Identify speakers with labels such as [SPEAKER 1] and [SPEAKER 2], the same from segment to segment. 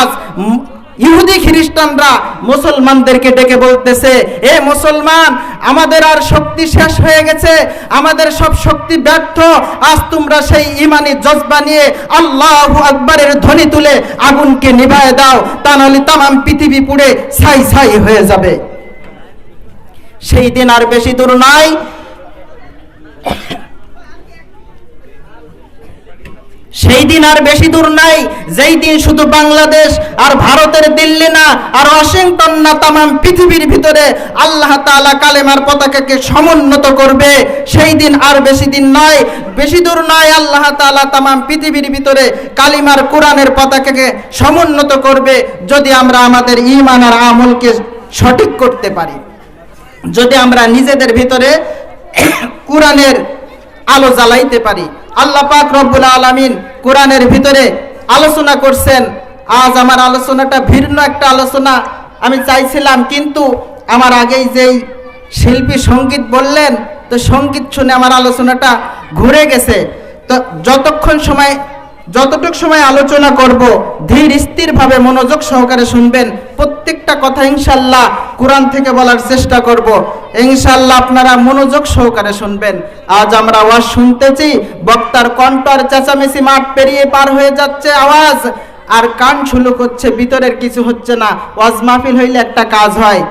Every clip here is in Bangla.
[SPEAKER 1] আজ ইহুদি খ্রিস্টানরা মুসলমানদেরকে ডেকে বলতেছে, এ মুসলমান, আমাদের আর শক্তি শেষ হয়ে গেছে, আমাদের সব শক্তি ব্যর্থ, আজ তোমরা সেই ইমানি জজবা নিয়ে আল্লাহ আকবরের ধ্বনি তুলে আগুনকে নিভায় দাও, তা নাহলে তামাম পৃথিবী পুড়ে ছাই ছাই হয়ে যাবে। সেই দিন আর বেশি দূর নয় সেই দিন আর বেশি দূর নাই, যেই দিন শুধু বাংলাদেশ আর ভারতের দিল্লি না, আর ওয়াশিংটন না, তামাম পৃথিবীর ভিতরে আল্লাহ তাআলা কালেমার পতাকাকে সমুন্নত করবে। সেই দিন আর বেশি দিন নয় বেশি দূর নয় আল্লাহ তাআলা তামাম পৃথিবীর ভিতরে কালিমার কোরআনের পতাকাকে সমুন্নত করবে, যদি আমরা আমাদের ঈমান আর আমলকে সঠিক করতে পারি। যদি আমরা নিজেদের ভিতরে কোরআনের আলো জ্বালাইতে পারি আল্লাহ পাক রব্বুল আলামিন কোরআনের ভিতরে আলোচনা করছেন। আজ আমার আলোচনাটা ভিন্ন একটা আলোচনা। আমি চাইছিলাম কিন্তু আমার আগেই যেই শিল্পী সংগীত বললেন, তো সংগীত শুনে আমার আলোচনাটা ঘুরে গেছে। তো যতক্ষণ সময় যতটুক সময় আলোচনা করব, ধীর স্থিরভাবে মনোযোগ সহকারে শুনবেন। প্রত্যেকটা কথা ইনশাল্লাহ কোরআন থেকে বলার চেষ্টা করব। ইনশাল্লাহ আপনারা মনোযোগ সহকারে শুনবেন। আজ আমরা আওয়াজ শুনতেছি, বক্তার কণ্ঠ আর চেঁচামেচি মাঠ পেরিয়ে পার হয়ে যাচ্ছে আওয়াজ। আর কান শুলুক হচ্ছে, ভিতরের কিছু হচ্ছে না। ওয়াজ মাহফিল হইলে একটা কাজ হয়,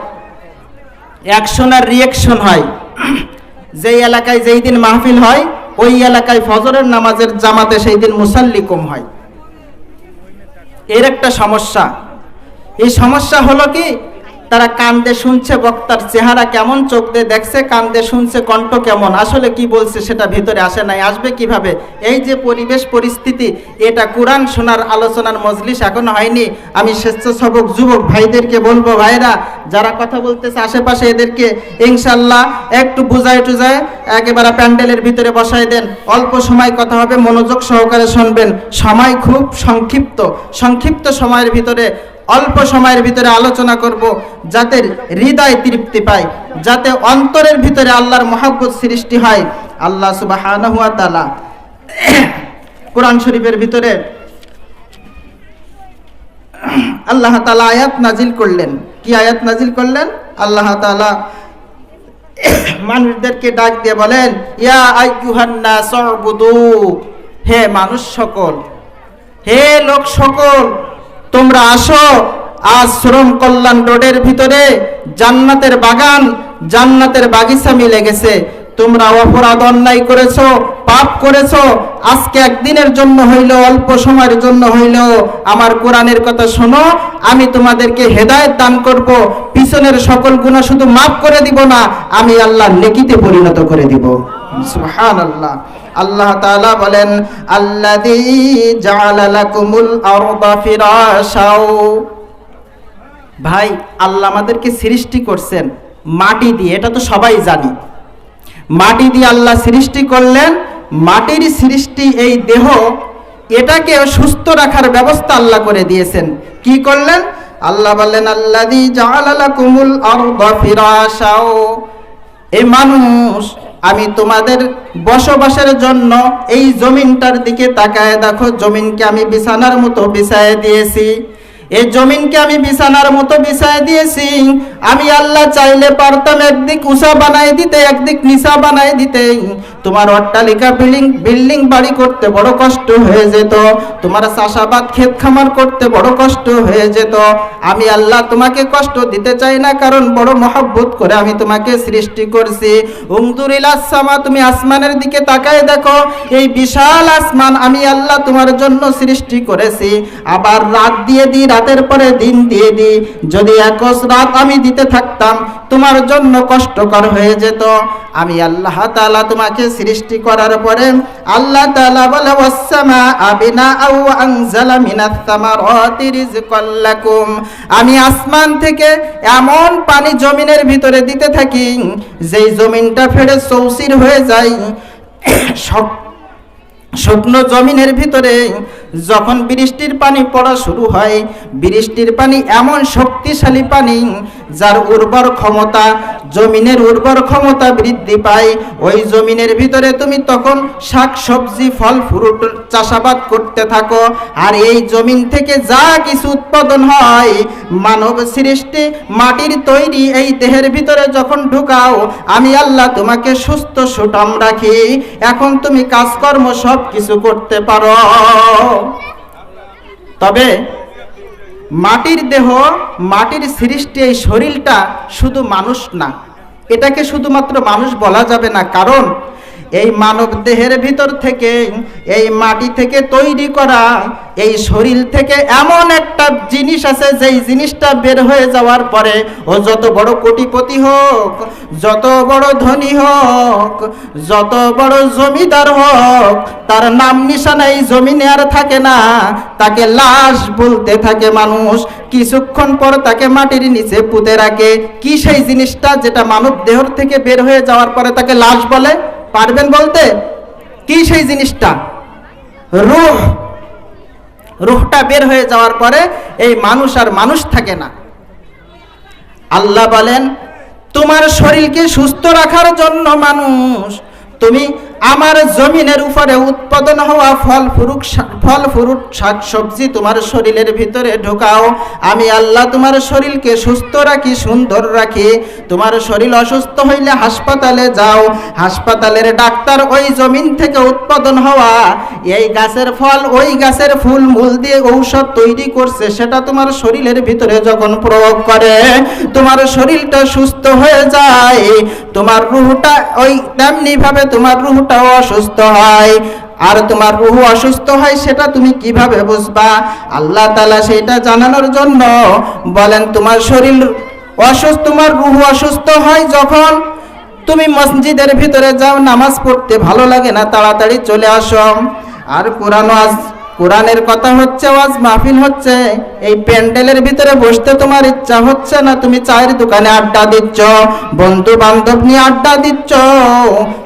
[SPEAKER 1] অ্যাকশন আর রিয়েকশন হয়। যেই এলাকায় যেই দিন মাহফিল হয় ওই এলাকায় ফজরের নামাজের জামাতে সেই দিন মুসাল্লি কম হয়। এর একটা সমস্যা। এই সমস্যা হলো কি তারা কান্দে শুনছে বক্তার চেহারা কেমন, চোখ দিয়ে দেখছে, কান্দে শুনছে, কণ্ঠ কেমন। আসলে কি বলছে সেটা ভিতরে আসে নাই, আসবে কীভাবে? এই যে পরিবেশ, পরিস্থিতি, এটা কোরআন শোনার আলোচনার মজলিস এখনও হয়নি। আমি স্বেচ্ছাসেবক যুবক ভাইদেরকে বলব, ভাইরা, যারা কথা বলতেছে আশেপাশে এদেরকে ইনশাল্লাহ একটু বুঝায় টুজায় একেবারে প্যান্ডেলের ভিতরে বসায় দেন। অল্প সময় কথা হবে, মনোযোগ সহকারে শুনবেন। সময় খুব সংক্ষিপ্ত। সংক্ষিপ্ত সময়ের ভিতরে অল্প সময়ের ভিতরে আলোচনা করব, যাতে হৃদয় তৃপ্তি পায়, যাতে অন্তরের ভিতরে আল্লাহর মহাব্বত সৃষ্টি হয়। আল্লাহ সুবহানাহু ওয়া কোরআন শরীফের ভিতরে আল্লাহ তালা আয়াত নাজিল করলেন। কি আয়াত নাজিল করলেন? আল্লাহ তাআলা মানুষদেরকে ডাক দিয়ে বলেন, ইয়া হে মানুষ সকল, হে লোক সকল তোমরা আসো, আজ শ্রম কল্যাণ রোডের ভিতরে জান্নাতের বাগান, জান্নাতের বাগিচা মিলে গেছে। তোমরা অপরাধ অন্যায় করেছ, পাপ করেছ, আজকে একদিনের জন্য হইল অল্প সময়ের জন্য হইল আমার কোরআনের কথা শোনো, আমি তোমাদেরকে হেদায়েত দান করব। পিছনের সকল গুনাহ শুধু মাফ করে দিব না, আমি আল্লাহ নেকিতে পরিণত করে দিব। সুবহানাল্লাহ। আল্লাহ তাআলা বলেন, আল্লাযী জাআলা লাকুমুল আরদা ফিরাশাও। ভাই, আল্লাহ আমাদেরকে সৃষ্টি করছেন মাটি দিয়ে, এটা তো সবাই জানি। মাটি দিয়ে আল্লাহ সৃষ্টি করলেন, মাটির সৃষ্টি এই দেহ, এটাকে সুস্থ রাখার ব্যবস্থা আল্লাহ করে দিয়েছেন। কি করলেন? আল্লাহ বললেন ফিরাশাও। এই মানুষ আমি তোমাদের বসবাসের জন্য এই জমিনটার দিকে তাকায় দেখো, জমিনকে আমি বিছানার মতো বিছায় দিয়েছি। এই জমিনকে আমি বিছানার মতো বিছায় দিয়েছি। আমি আল্লাহ চাইলে পারতাম একদিক উষা বানাই দিতে, একদিক নিশা বানাই দিতে। তোমার অট্টালিকা বিল্ডিং বিল্ডিং বাড়ি করতে বড় কষ্ট হয়ে যেত। তোমার চাষাবাদ ক্ষেত খামার করতে বড় কষ্ট হয়ে যেত। আমি আল্লাহ তোমাকে কষ্ট দিতে চাই না, কারণ বড় মহব্বত করে আমি তোমাকে সৃষ্টি করছি। উংদুরিল আসামা, তুমি আসমানের দিকে তাকায় দেখো। এই বিশাল আসমান আমি আল্লাহ তোমার জন্য সৃষ্টি করেছি। আবার রাত দিয়ে দিই রাতের পরে দিন দিয়ে দিই যদি একস রাত আমি দিতে থাকতাম, তোমার জন্য কষ্টকর হয়ে যেত। আমি আল্লাহ তালা তোমাকে সৃষ্টি করার পরে আল্লাহ তালা বলে রিজকাল আমি আসমান থেকে এমন পানি জমিনের ভিতরে দিতে থাকি, যেই জমিনটা ফেড়ে চৌচির হয়ে যায়। শুকনো জমিনের ভিতরে যখন বৃষ্টির পানি পড়া শুরু হয়, বৃষ্টির পানি এমন শক্তিশালী পানি যার উর্বর ক্ষমতা, জমিনের উর্বর ক্ষমতা বৃদ্ধি পায়। ওই জমিনের ভিতরে তুমি তখন শাক, সবজি, ফল, ফ্রুট চাষাবাদ করতে থাকো। আর এই জমিন থেকে যা কিছু উৎপাদন হয়, মানব সৃষ্টি, মাটির তৈরি এই দেহের ভিতরে যখন ঢুকাও, আমি আল্লাহ তোমাকে সুস্থ সুটাম রাখি। এখন তুমি কাজকর্ম সব কিছু করতে পারো। তবে মাটির দেহ, মাটির সৃষ্টি এই শরীরটা শুধু মানুষ না। এটাকে শুধুমাত্র মানুষ বলা যাবে না, কারণ এই মানব দেহের ভিতর থেকে, এই মাটি থেকে তৈরি করা, এই শরীর থেকে এমন একটা জিনিস আছে, যেই জিনিসটা বের হয়ে যাওয়ার পরে, ও যত বড় কোটিপতি হোক, যত বড় ধনী হোক, যত বড় জমিদার হোক, তার নাম নিশানা এই জমিনে আর থাকে না। তাকে লাশ বলতে থাকে মানুষ, কিছুক্ষণ পর তাকে মাটির নিচে পুঁতে রাখে। কি সেই জিনিসটা যেটা মানব দেহর থেকে বের হয়ে যাওয়ার পরে তাকে লাশ বলে? পারবেন বলতে? কি সেই জিনিসটা? রুহ। রুহটা বের হয়ে যাওয়ার পরে এই মানুষ আর মানুষ থাকে না। আল্লাহ বলেন, তোমার শরীরকে সুস্থ রাখার জন্য মানুষ, তুমি আমার জমিনের উপরে উৎপাদন হওয়া ফল ফুরুক ফল ফ্রুট শাক সবজি তোমার শরীরের ভিতরে ঢোকাও। আমি আল্লাহ তোমার শরীরকে সুস্থ রাখি, সুন্দর রাখি। তোমার শরীর অসুস্থ হইলে হাসপাতালে যাও। হাসপাতালের ডাক্তার ওই জমিন থেকে উৎপাদন হওয়া। এই গাছের ফল, ওই গাছের ফুল, মূল দিয়ে ঔষধ তৈরি করছে। সেটা তোমার শরীরের ভিতরে যখন প্রয়োগ করে, তোমার শরীরটা সুস্থ হয়ে যায়। তোমার রুহটা ওই তেমনি ভাবে তোমার রুহটাও অসুস্থ হয়? আর তোমার রুহু অসুস্থ হয় সেটা তুমি কীভাবে বুঝবা? আল্লাহ তালা সেটা জানানোর জন্য বলেন, তোমার শরীর অসুস্থ, তোমার রুহু অসুস্থ হয় যখন তুমি মসজিদের ভিতরে যাও, নামাজ পড়তে ভালো লাগে না, তাড়াতাড়ি চলে আসো। আর কোরআন আজ, কোরআনের কথা হচ্ছে ওয়াজ মাহফিল হচ্ছে। এই প্যান্ডেলের ভিতরে বসতে তোমার ইচ্ছা হচ্ছে না, তুমি চায়ের দোকানে আড্ডা দিচ্ছ বন্ধু বান্ধব নিয়ে আড্ডা দিচ্ছ।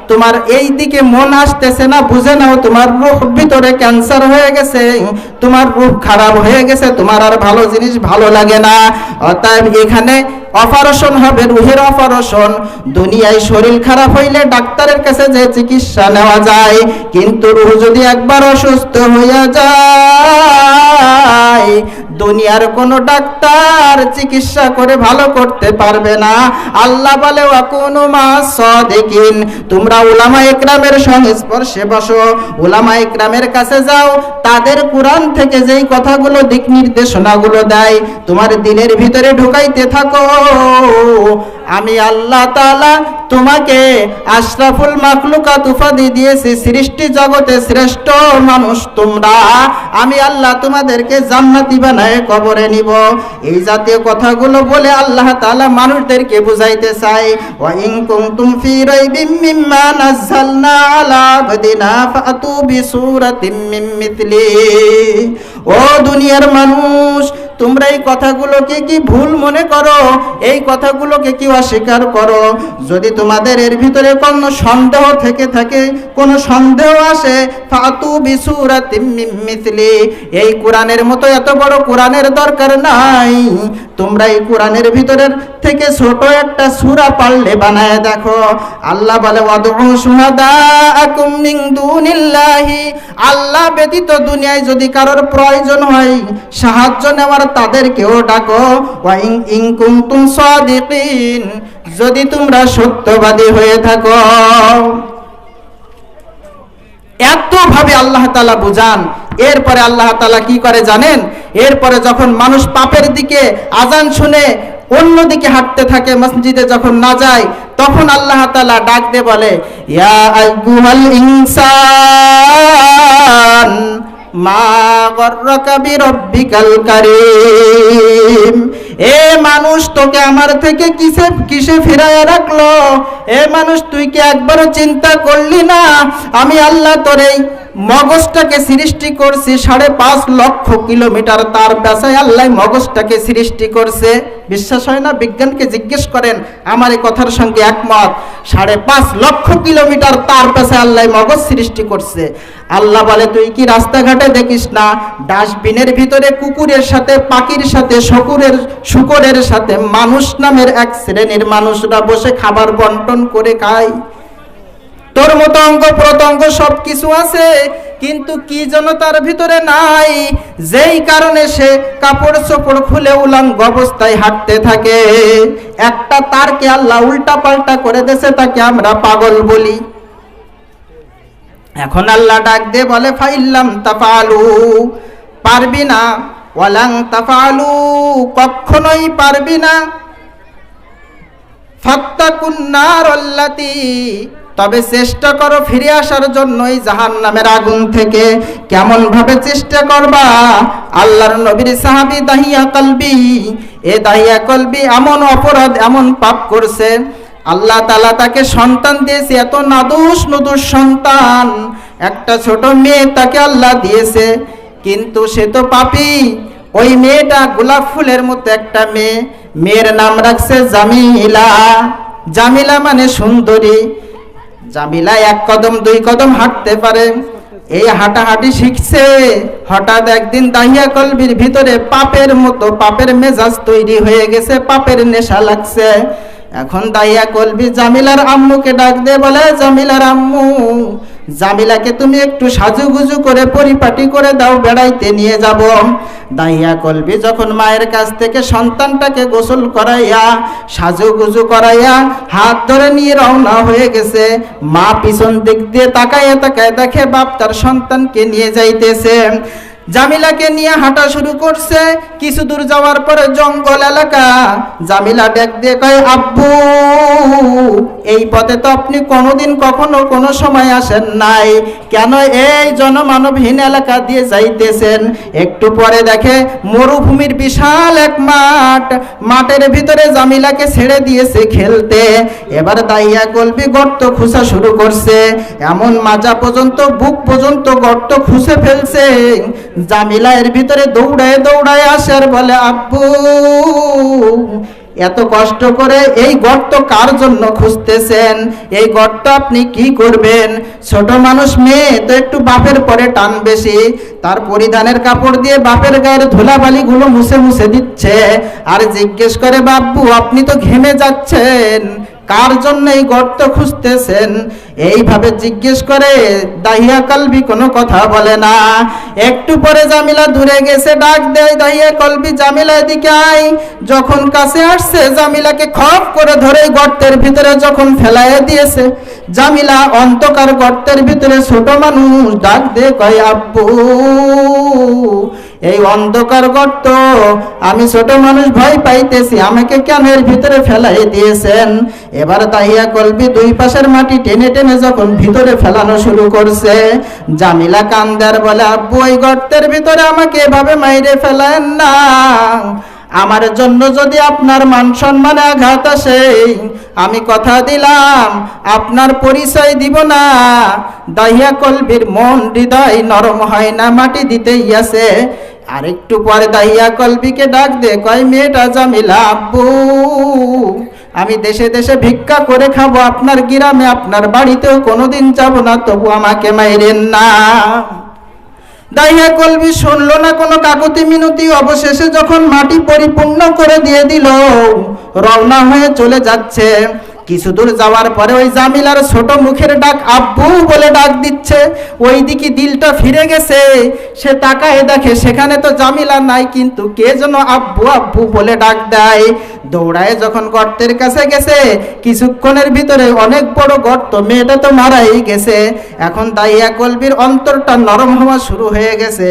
[SPEAKER 1] তোমার এই দিকে মন আসতেছে না, বুঝে নাও তোমার রূহ ভিতরে ক্যান্সার হয়ে গেছে, তোমার রূহ খারাপ হয়ে গেছে, তোমার আর ভালো জিনিস ভালো লাগে না। অতএব এখানে অপারেশন হবে, রুহের অপারেশন। দুনিয়ায় শরীর খারাপ হইলে ডাক্তারের কাছে যে চিকিৎসা নেওয়া যায়, কিন্তু রুহ যদি একবার অসুস্থ হইয়া যায় দুনিয়ার কোনো ডাক্তার চিকিৎসা করে ভালো করতে পারবে না। আল্লাহ বলে কোনো মাস দেখিন তোমরা উলামা একরামের সংস্পর্শে বসো। উলামা একরামের কাছে যাও। তাদের কোরআন থেকে যেই কথাগুলো, দিক নির্দেশনাগুলো দেয়, তোমার দিনের ভিতরে ঢুকাইতে থাকো। আমি আল্লাহ তাআলা তোমাকে আশরাফুল মাখলুকাত উপাধি দিয়েছি, সৃষ্টি জগতে শ্রেষ্ঠ মানুষ তোমরা। আমি আল্লাহ তোমাদেরকে জান্নাতি বানায় কবরে নিব। এই জাতীয় কথাগুলো বলে আল্লাহ তালা মানুষদেরকে বুঝাইতে চাই ফি ও দুনিয়ার মানুষ তোমরা এই কথাগুলোকে কি ভুল মনে করো? এই কথাগুলোকে কি অস্বীকার করো? যদি তোমাদের এর ভিতরে কোনো সন্দেহ থেকে থাকে, কোনো সন্দেহ আসে, ফাতু বিসুরাতিম মিন মিথলি এই কোরআনের মতো এত বড় কোরআনের দরকার নাই। তোমরা এই কোরআনের ভিতরের থেকে ছোট একটা সূরা পারলে বানায় দেখো। আল্লাহ বলে আল্লাহ ব্যতীত দুনিয়ায় যদি কারোর প্রয়োজন হয়, সাহায্য নেওয়ার তাদেরকেও ডাকো ওয়া ইন ইন সাদিকিন, যদি তোমরা সত্যবাদী হয়ে থাকো। এতভাবে আল্লাহ তালা বুঝান। এরপরে আল্লাহ তালা কি করে জানেন? এরপরে যখন মানুষ পাপের দিকে আজান শুনে অন্যদিকে হাঁটতে থাকে, মসজিদে যখন না যায়, তখন আল্লাহ তালা ডাক দিয়ে বলে, ইয়া ইনসান মা এ মানুষ তোকে আমার থেকে কিসে কিসে রাখল? এ মানুষ তুই কি একবারও চিন্তা করলি না? আমি আল্লাহ তোর এই মগজটাকে সৃষ্টি করছি সাড়ে পাঁচ লক্ষ কিলোমিটার। তার পেশায় আল্লাহ মগজটাকে সৃষ্টি করছে। বিশ্বাস হয় না? বিজ্ঞানকে জিজ্ঞেস করেন। আমার এই কথার সঙ্গে একমত। সাড়ে পাঁচ লক্ষ কিলোমিটার তার পেশায় আল্লাহ মগজ সৃষ্টি করছে। আল্লাহ বলে, তুই কি রাস্তাঘাটে দেখিস না? ডাস্টবিনের ভিতরে কুকুরের সাথে, পাখির সাথে, শকুরের, শুকরের সাথে, মানুষ নামের এক শ্রেণির মানুষরা বসে খাবার বন্টন করে খায়। তোর মতো অঙ্গ প্রত্যঙ্গ সব কিছু আছে, কিন্তু কি যেন তার ভিতরে নাই? যেই কারণে সে কাপড় চোপড় খুলে উলঙ্গ অবস্থায় হাঁটতে থাকে। একটা তারকে আল্লাহ উল্টা পাল্টা করে দেশে তাকে আমরা পাগল বলি। এখন আল্লাহ ডাক দে বলে, ফাইল্লাম তাফালু। পারবি না? ওয়ালাং তাফালু। কখনোই পারবি না? ফাত্তাকুন্নার অল্লাতি তবে চেষ্টা করো ফিরে আসার জন্যই জাহান নামের আগুন থেকে। কেমন ভাবে চেষ্টা করবা? আল্লাহর নবীর সাহাবি দাহিয়া কলবি। এ দাহিয়া কলবি এমন অপরাধ, এমন পাপ করছে আল্লাহ তালা তাকে সন্তান দিয়েছে, এত নাদুস নদুস সন্তান। একটা ছোট মেয়ে তাকে আল্লাহ দিয়েছে, কিন্তু সে তো পাপি। ওই মেয়েটা গোলাপ ফুলের মতো একটা মেয়ে, মেয়ের নাম রাখছে জামিলা। জামিলা মানে সুন্দরী। জামিলা এক কদম, দুই কদম হাঁটতে পারে। এই হাঁটাহাঁটি শিখছে। হঠাৎ একদিন দাহিয়া কলবির ভিতরে পাপের মতো, পাপের মেজাজ তৈরি হয়ে গেছে, পাপের নেশা লাগছে। এখন দাইয়া কলবি, জামিলার আম্মুকে ডাক দে, বলে, জামিলার আম্মু, জামিলাকে তুমি একটু সাজুগুজু করে পরিপাটি করে দাও, বেড়াইতে নিয়ে যাব। দাইয়া কলবি যখন মায়ের কাছ থেকে সন্তানটাকে গোসল করাইয়া, সাজুগুজু করাইয়া হাত ধরে নিয়ে রওনা হয়ে গেছে, মা পিছন দিক দিয়ে তাকায় তাকায় দেখে বাপ তার সন্তানকে নিয়ে যাইতেছে। জামিলাকে নিয়ে হাঁটা শুরু করছে। কিছু দূর যাওয়ার পরে জঙ্গল এলাকা। জামিলা ডেক দিয়ে কয়, আব্বু, এই পথে তো আপনি কোনোদিন কখনো কোনো সময় আসেন নাই। কেন এই জনমানবহীন এলাকা দিয়ে যাইতেছেন? একটু পরে দেখে মরুভূমির বিশাল এক মাঠ। মাঠের ভিতরে জামিলাকে ছেড়ে দিয়েছে খেলতে। এবার দাইয়া কলবি গর্ত খুঁজা শুরু করছে। এমন মাজা পর্যন্ত, বুক পর্যন্ত গর্ত খুঁজে ফেলছে। জামিলা এর ভিতরে দৌড়ায় দৌড়ায় আসে আর বলে, আব্বু, এত কষ্ট করে এই গর্ত কার জন্য খুঁজতেছেন? এই গর্ত আপনি কি করবেন? ছোট মানুষ মেয়ে, তো একটু বাপের পরে টান বেশি। তার পরিধানের কাপড় দিয়ে বাপের গায়ের ধুলাবালি গুলো মুছে মুছে দিচ্ছে। আর জিজ্ঞেস করে, বাব্বু, আপনি তো ঘেমে যাচ্ছেন। কার জন্য এই গর্ত খুঁজতেছেন? এইভাবে জিজ্ঞেস করে, দাহিয়া কলবি কোনো কথা বলে না। একটু পরে জামিলা দূরে গেছে, ডাক দেয়, দাহিয়া কলবি, জামিলা এদিকে আয়। যখন কাছে আসছে, জামিলাকে খপ করে ধরে গর্তের ভিতরে যখন ফেলাইয়া দিয়েছে। জামিলা অন্ধকার গর্তের ভিতরে ছোট মানুষ ডাক দে কয় আব্বু এই অন্ধকার গর্ত, আমি ছোট মানুষ ভয় পাইতেছি, আমাকে কেন এর ভিতরে ফেলাই দিয়েছেন? এবার তাইয়া কলবি দুই পাশের মাটি টেনে টেনে যখন ভিতরে ফেলানো শুরু করছে, জামিলা কান্দার বলে, আব্বু, ওই গর্তের ভিতরে আমাকে এভাবে মাইরে ফেলেন না। আমার জন্য যদি আপনার মান সম্মানে আঘাত আসে, আমি কথা দিলাম, আপনার পরিচয় দিব না। দাহিয়া কলবির মন হৃদয় নরম হয় না, মাটি দিতেই আছে। আর একটু পরে দাহিয়া কলবিকে ডাক দে, কয়, মেয়েটা জামিলা আব্বু, আমি দেশে দেশে ভিক্ষা করে খাব, আপনার গ্রামে, আপনার বাড়িতেও কোনোদিন যাব না, তবু আমাকে মাইরেন না। দাইয়া কলবি শুনলো না কোনো কাকতি মিনতি। অবশেষে যখন মাটি পরিপূর্ণ করে দিয়ে দিল, রওনা হয়ে চলে যাচ্ছে। কিছু দূর যাওয়ার পরে ওই জামিলার ছোট মুখের ডাক আব্বু বলে ডাক দিচ্ছে। ওই দিকে দিলটা ফিরে গেছে। সে তাকায় দেখে সেখানে তো জামিলা নাই, কিন্তু কে যেন আব্বু আব্বু বলে ডাক দেয়। দৌড়ায় যখন গর্তের কাছে গেছে, কিছুক্ষণের ভিতরে অনেক বড় গর্ত মেয়েটা তো মারাই গেছে। এখন দাইয়া কলবির অন্তরটা নরম হওয়া শুরু হয়ে গেছে।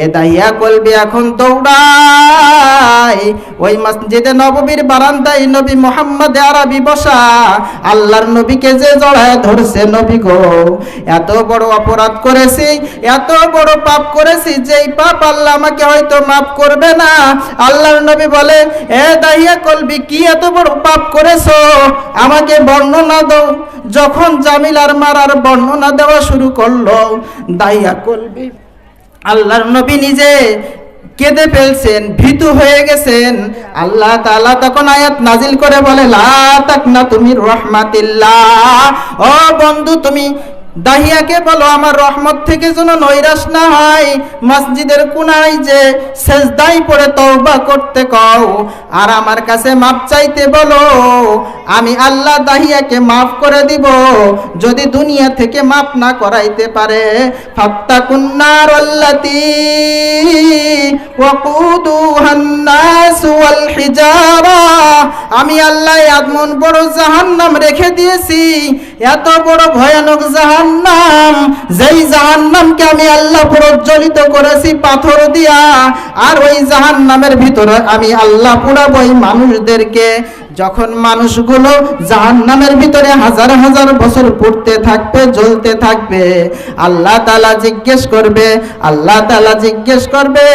[SPEAKER 1] এ দাইয়া কলবি এখন দৌড়ায়। ওই মসজিদে নববীর বারান্দায় নবী মোহাম্মদ আরবি বসা আল্লাহর নবীকে যে জড়ায় ধরছে নবী গো, এত বড় অপরাধ করেছি, এত বড় পাপ করেছি, যেই পাপ আল্লাহ আমাকে হয়তো মাফ করবে না। আল্লাহর নবী বলে, এ দাহিয়া কলবি, কি এত বড় পাপ করেছ? আমাকে বর্ণনা দাও। যখন জামিলার মারার বর্ণনা দেওয়া শুরু করল, দাহিয়া কলবি, আল্লাহর নবী নিজে কেঁদে ফেলছেন, ভীতু হয়ে গেছেন। আল্লাহ তাআলা তখন আয়াত নাজিল করে বলে, লা তুমি রহমাতিল্লাহ। ও বন্ধু, তুমি দাহিয়াকে বলো, আমার রহমত থেকে যেন নৈরাশ না হয়। মসজিদের কোনায় যে সেজদাই পড়ে তওবা করতে কও, আর আমার কাছে মাপ চাইতে বলো। আমি আল্লাহ দাহিয়াকে মাফ করে দিব। যদি দুনিয়া থেকে মাফ না করাইতে পারে আল্লাতি নাস ওয়াল হিজারা আমি আল্লাহ এমন বড় জাহান্নাম রেখে দিয়েছি, এত বড় ভয়ানক জাহান্নাম, যেই জাহান্নামকে আমি আল্লাহ প্রজ্বলিত করেছি পাথর দিয়া, আর ওই জাহান্নামের ভিতরে আমি আল্লাহ পুরাবো এই মানুষদেরকে যখন মানুষগুলো জাহান্নামের ভিতরে হাজার হাজার বছর পড়তে থাকবে, জ্বলতে থাকবে, আল্লাহ তালা জিজ্ঞেস করবে, আল্লাহ তালা জিজ্ঞেস করবে,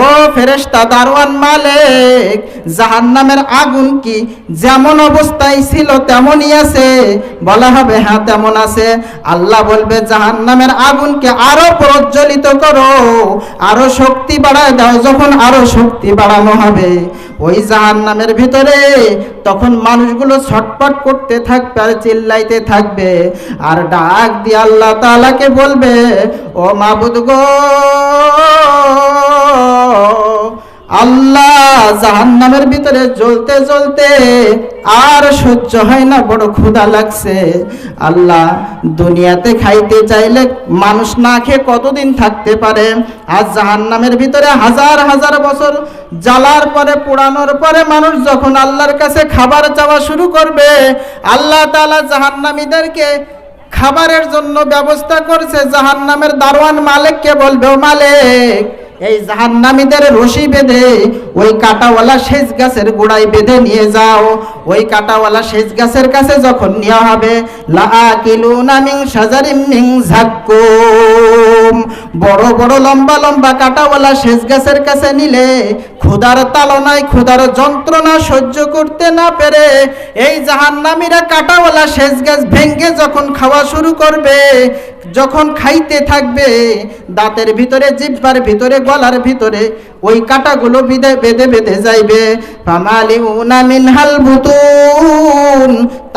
[SPEAKER 1] ও ফেরেশতা দারওয়ান মালিক, জাহান্নামের আগুন কি যেমন অবস্থায় ছিল তেমনই আছে? বলা হবে হ্যাঁ তেমন আছে। আল্লাহ বলবে, জাহান্নামের আগুনকে আরও প্রজ্বলিত করো, আরও শক্তি বাড়ায় দাও, যখন আরও শক্তি বাড়ানো হবে। ওই জাহান নামের ভিতরে তখন মানুষগুলো ছটপট করতে থাকবে আর চিল্লাইতে থাকবে। আর ডাক দিয়ে আল্লাহ তালাকে বলবে, ও মাবুদ গো আল্লাহ জাহান্নামের ভিতরে জ্বলতে জ্বলতে আর সহ্য হয় না, বড় ক্ষুধা লাগছে। আল্লাহ দুনিয়াতে খাইতে চাইলে মানুষ না খেয়ে কতদিন থাকতে পারে? আর জাহান্নামের ভিতরে হাজার হাজার বছর জ্বালার পরে, পোড়ানোর পরে মানুষ যখন আল্লাহর কাছে খাবার চাওয়া শুরু করবে, আল্লাহ তাআলা জাহান্নামীদেরকে খাবারের জন্য ব্যবস্থা করছে। জাহান্নামের দারোয়ান মালিককে বলবে মালিক এই জাহান্নামীদের রশি বেঁধে ওই কাটাওয়ালা সেচ গাছের গোড়ায় বেঁধে নিয়ে যাও। ওই কাটাওয়ালা সেচ গাছের কাছে যখন নেওয়া হবে, লাআকিলুনা মিন শাজারিম মিন জাক্কুম বড় বড় লম্বা লম্বা কাটাওয়ালা সেচ গাছের কাছে নিলে ক্ষুধার তালনায় ক্ষুধার যন্ত্রণা সহ্য করতে না পেরে এই জাহান্নামীরা কাটাওয়ালা সেচ গাছ ভেঙ্গে যখন খাওয়া শুরু করবে, যখন খাইতে থাকবে, দাঁতের ভিতরে জিব্বার ভিতরে গলার ভিতরে ওই কাটাগুলো বেঁধে বেঁধে বেঁধে যাইবে।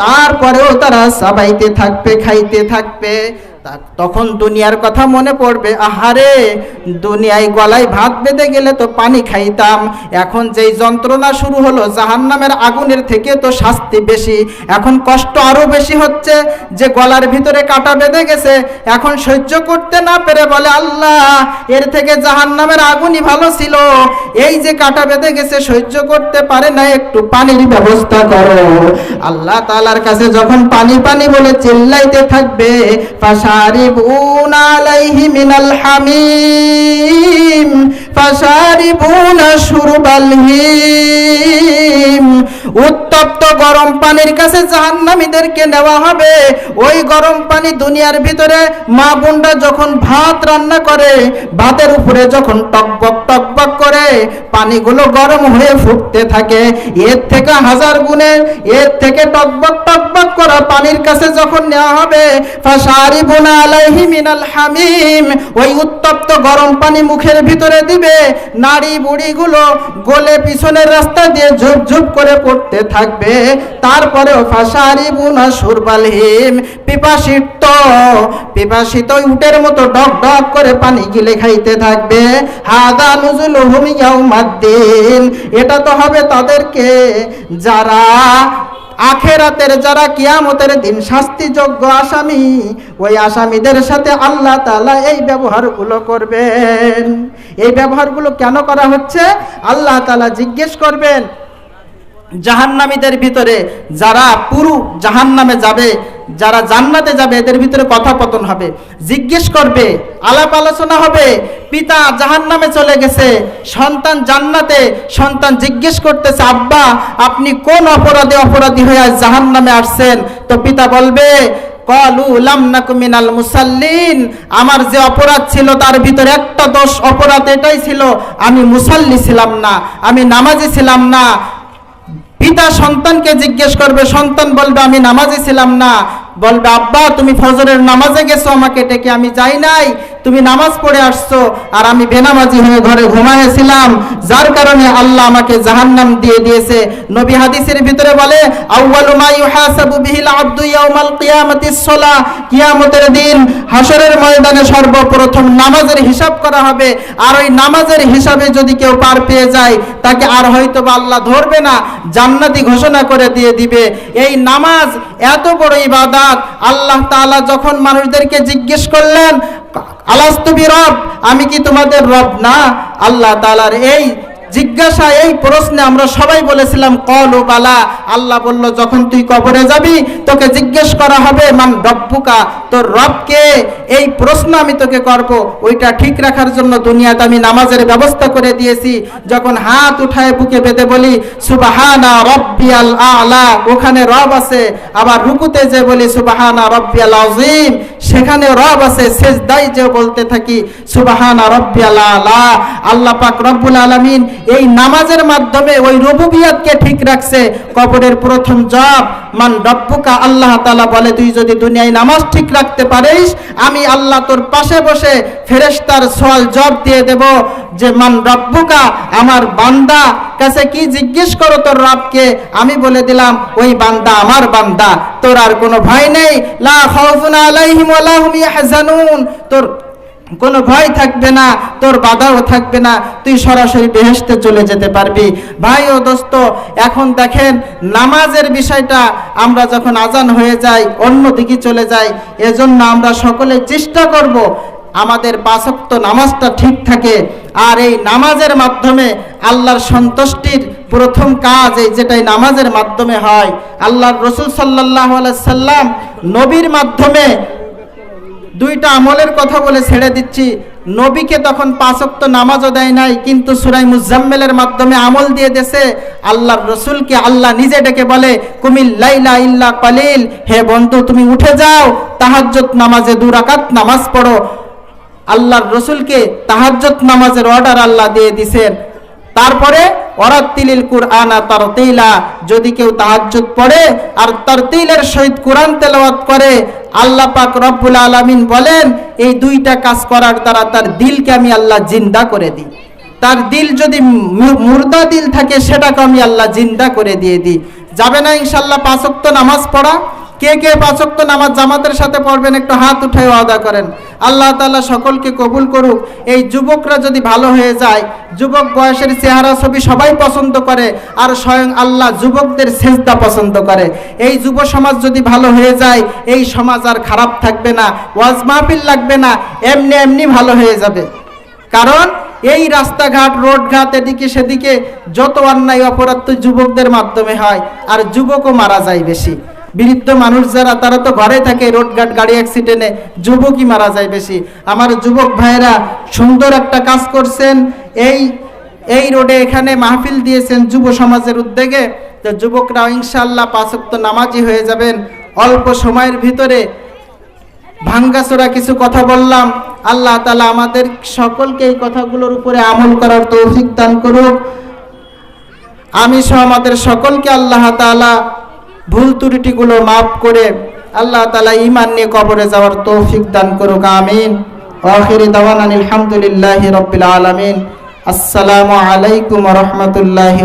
[SPEAKER 1] তারপরেও তারা সাবাইতে থাকবে খাইতে থাকবে। তখন দুনিয়ার কথা মনে পড়বে। আহারে, দুনিয়ায় গলায় ভাত বেঁধে গেলে তো পানি খাইতাম। এখন যেই যন্ত্রণা শুরু হলো, জাহান্নামের আগুনের থেকে তো শাস্তি বেশি। এখন কষ্ট আরও বেশি হচ্ছে যে গলার ভিতরে কাটা বেঁধে গেছে। এখন সহ্য করতে না পেরে বলে, আল্লাহ, এর থেকে জাহান্নামের আগুনই ভালো ছিল। এই যে কাটা বেঁধে গেছে, সহ্য করতে পারে না, একটু পানির ব্যবস্থা করো। আল্লাহ তাআলার কাছে যখন পানি পানি বলে চিল্লাইতে থাকবে ফাশারিবুন আলাইহি মিনাল হামিম ফাশারিবুন শুরবাল হিম। উত্তপ্ত গরম পানির কাছে জাহান্নামীদেরকে নেওয়া হবে। ওই গরম পানি দুনিয়ার ভিতরে মা বোনরা যখন ভাত রান্না করে, ভাতের উপরে যখন টকবক টকবক করে, পানিগুলো গরম হয়ে ফুটতে থাকে। এর থেকে হাজার গুণে, এর থেকে টকবক টকবক করা পানির কাছে যখন নেওয়া হবে, ফাশারিবুনা আলাইহি মিনাল হামিম, ওই উত্তপ্ত গরম পানি মুখের ভিতরে দিবে। নাড়ি বুড়িগুলো গলে পিছনের রাস্তা দিয়ে ঝুপ ঝুপ করে পড়তে থাকবে। তারপরেও ফাশারিবুনা সুরবাল হিম পিপাসিত পিপাসিত উটের মতো ডক ডক করে পানি গিলে খাইতে থাকবে। হাদা নুজুল হুমিয়াউমাদ্দিন এটা তো হবে তাদেরকে যারা আখেরাতের, যারা কিয়ামতের দিন শাস্তিযোগ্য আসামি, ওই আসামিদের সাথে আল্লাহ তালা এই ব্যবহারগুলো করবেন। এই ব্যবহারগুলো কেন করা হচ্ছে? আল্লাহ তালা জিজ্ঞেস করবেন জাহান্নামীদের ভিতরে যারা পুরু জাহান্নামে যাবে, যারা জান্নাতে যাবে, এদের ভিতরে কথাপতন হবে। জিজ্ঞেস করবে, আলাপ আলোচনা হবে, পিতা জাহান্নামে চলে গেছে, সন্তান জান্নাতে, সন্তান জিজ্ঞেস করতেছে, আব্বা, আপনি কোন অপরাধে অপরাধী হয়ে আজ জাহান্নামে আসছেন? তো পিতা বলবে মুসাল্লিন। আমার যে অপরাধ ছিল, তার ভিতরে একটা দোষ অপরাধ এটাই ছিল, আমি মুসাল্লি ছিলাম না, আমি নামাজি ছিলাম না। পিতা সন্তানকে জিজ্ঞেস করবে সন্তান বলবে আমি নামাজি ছিলাম না। বলবে, আব্বা, তুমি ফজরের নামাজে গেছো, আমাকে ডেকে আমি যাই নাই। তুমি নামাজ পড়ে আসছো আর আমি বেনামাজি হয়ে ঘরে ঘুমাইছিলাম যার কারণে আল্লাহ আমাকে জাহান্নাম দিয়ে দিয়েছে। নবী হাদিসের ভিতরে বলে, আউয়ালু মা ইউহাসাবু বিহিল আবদু ইয়াউমাল কিয়ামাতিস সালাহ কিয়ামতের দিন হাসরের ময়দানে সর্বপ্রথম নামাজের হিসাব করা হবে। আর ওই নামাজের হিসাবে যদি কেউ পার পেয়ে যায়, তাকে আর হয়তো বা আল্লাহ ধরবে না, জান্নাতি ঘোষণা করে দিয়ে দিবে। এই নামাজ এত বড় ইবাদাত আল্লাহ তালা যখন মানুষদেরকে জিজ্ঞেস করলেন আলাস্তবি রব আমি কি তোমাদের রব না? আল্লাহ তালার এই জিজ্ঞাসা, এই প্রশ্নে আমরা সবাই বলেছিলাম, কল বালা। আল্লাহ বলল, যখন তুই কবরে যাবি, তোকে জিজ্ঞেস করা হবে, মান রব্বুকা? তোর রবকে এই প্রশ্ন আমি তোকে করব। ওইটা ঠিক রাখার জন্য দুনিয়াতে আমি নামাজের ব্যবস্থা করে দিয়েছি। যখন হাত উঠায় বুকে বেঁধে বলি, সুবাহানা রব্বিয়াল আলা। ওখানে রব আছে। আবার রুকুতে যে বলি, সুবাহানা রব্বিয়াল আজিম সেখানে রব আছে। সেজদাই যে বলতে থাকি, সুবাহানা রব্বিয়াল আলা। আল্লাহ পাক রব্বুল আলামিন এই নামাজের মাধ্যমে ওই রবুবিয়াতকে ঠিক রাখছে। কবরের প্রথম জব, মান রব্বুকা আল্লাহ তাআলা বলে, তুই যদি দুনিয়ায় নামাজ ঠিক রাখতে পারিস, আমি আল্লাহ তোর পাশে বসে ফেরেশতার সওয়াল জব দিয়ে দেব যে, মান রব্বুকা, আমার বান্দা, কাছে কি জিজ্ঞেস করো তোর রবকে? আমি বলে দিলাম, ওই বান্দা আমার বান্দা, তোর আর কোনো ভয় নেই। লা খাউফুন আলাইহিম ওয়া লা হুম ইয়াহজানুন। তোর কোনো ভয় থাকবে না, তোর বাধাও থাকবে না, তুই সরাসরি বেহেশতে চলে যেতে পারবি। ভাই ও দোস্ত, এখন দেখেন নামাজের বিষয়টা, আমরা যখন আজান হয়ে যাই, অন্য দিকে চলে যাই, এজন্য আমরা সকলে চেষ্টা করব আমাদের পাঁচক্ত নামাজটা ঠিক থাকে। আর এই নামাজের মাধ্যমে আল্লাহর সন্তুষ্টির প্রথম কাজ এই যেটাই নামাজের মাধ্যমে হয়, আল্লাহর রসুল সাল্লাহ সাল্লাম নবীর মাধ্যমে দুইটা আমলের কথা বলে ছেড়ে দিচ্ছি। নবীকে তখন পাঁচক্ত নামাজও দেয় নাই, কিন্তু সুরাই মুজাম্মেলের মাধ্যমে আমল দিয়ে দেশে আল্লাহর রসুলকে আল্লাহ নিজে ডেকে বলে, কুমিল লাইলা ইল্লা কালিল, হে বন্ধু, তুমি উঠে যাও তাহাজ্জত নামাজে দুরাকাত নামাজ পড়ো। আল্লাহর রসুলকে তাহাজ্জত নামাজের অর্ডার আল্লাহ দিয়ে দিছেন। তারপরে ওরাত্তিলিল কুরআনা তারতিলা যদি কেউ তাহাজ্জুদ পড়ে, আর তারতিলের সহিত কোরআন তেলাওয়াত করে আল্লাহ পাক রব্বুল আলামিন বলেন, এই দুইটা কাজ করার দ্বারা তার দিলকে আমি আল্লাহ জিন্দা করে দিই। তার দিল যদি মুর্দা দিল থাকে, সেটাকে আমি আল্লাহ জিন্দা করে দিয়ে দিই। যাবে না ইনশাল্লাহ পাঁচক্ত নামাজ পড়া? কে কে পাঁচক্ত নামাজ জামাতের সাথে পড়বেন একটু হাত উঠে ওয়াদা করেন। আল্লাহ তাআলা সকলকে কবুল করুক। এই যুবকরা যদি ভালো হয়ে যায়, যুবক বয়সের চেহারা ছবি সবাই পছন্দ করে আর স্বয়ং আল্লাহ যুবকদের সেজদা পছন্দ করে। এই যুব সমাজ যদি ভালো হয়ে যায়, এই সমাজ আর খারাপ থাকবে না, ওয়াজ মাহফিল লাগবে না, এমনি এমনি ভালো হয়ে যাবে। কারণ এই রাস্তাঘাট, রোডঘাট এদিকে সেদিকে যত অন্যায় অপরাধ যুবকদের মাধ্যমে হয়, আর যুবকও মারা যায় বেশি। বৃদ্ধ মানুষ যারা, তারা তো ঘরে থাকে রোডঘাট গাড়ি অ্যাক্সিডেন্টে যুবকই মারা যায় বেশি। আমার যুবক ভাইয়েরা, সুন্দর একটা কাজ করছেন। এই এই রোডে এখানে মাহফিল দিয়েছেন যুব সমাজের উদ্যোগে। তো যুবকরা ইনশাল্লাহ পাঁচক্ত নামাজি হয়ে যাবেন। অল্প সময়ের ভিতরে ভাঙ্গাচোরা কিছু কথা বললাম। আল্লাহ তালা আমাদের সকলকে এই কথাগুলোর উপরে আমল করার তৌফিক দান করুক। আমি সহ আমাদের সকলকে আল্লাহ তালা ভুল ত্রুটিগুলো মাফ করে আল্লাহ তালা ইমান নিয়ে কবরে যাওয়ার তৌফিক দান করুক, আমিন। আখিরি দাওয়ান আলহামদুলিল্লাহ রবিল আলমিন। আসসালামু আলাইকুম রহমতুল্লাহ